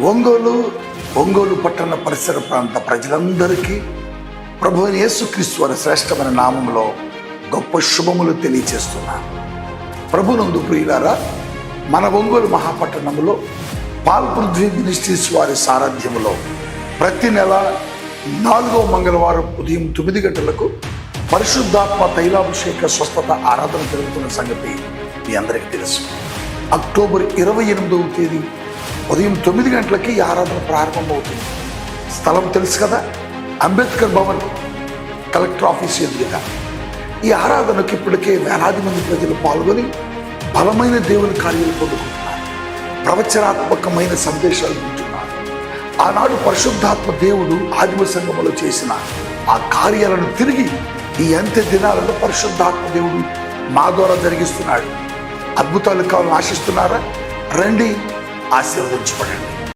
ఒంగోలు ఒంగోలు పట్టణ పరిసర ప్రాంత ప్రజలందరికీ ప్రభు యేసుక్రీస్తు వారి శ్రేష్టమైన నామంలో గొప్ప శుభములు తెలియచేస్తున్నాను ప్రభునందు ప్రియులారా మన ఒంగోలు మహాపట్టణంలో పాల్పృథ్వీ మినిస్ట్రీస్ వారి సారథ్యములో ప్రతి నెల నాలుగవ మంగళవారం ఉదయం తొమ్మిది గంటలకు పరిశుద్ధాత్మ తైలాభిషేక స్వస్థత ఆరాధన జరుగుతున్న సంగతి మీ అందరికీ తెలుసు. అక్టోబర్ ఇరవై ఎనిమిదవ తేదీ ఉదయం తొమ్మిది గంటలకి ఈ ఆరాధన ప్రారంభమవుతుంది. స్థలం తెలుసు కదా? అంబేద్కర్ భవన్ కలెక్టర్ ఆఫీస్ ఎదురుగా. ఈ ఆరాధనకు ఇప్పటికే వేలాది మంది ప్రజలు పాల్గొని బలమైన దేవుని కార్యాలు పొందుకుంటున్నారు. ప్రవచనాత్మకమైన సందేశాలు వింటున్నారు. ఆనాడు పరిశుద్ధాత్మ దేవుడు ఆదిమ సంఘములో చేసిన ఆ కార్యాలను తిరిగి ఈ అంత్య దినాలలో పరిశుద్ధాత్మ దేవుడు మా ద్వారా జరిగిస్తున్నాడు. అద్భుతాలు కావాలని ఆశిస్తున్నారా? రండి ఆశీర్వదించబడండి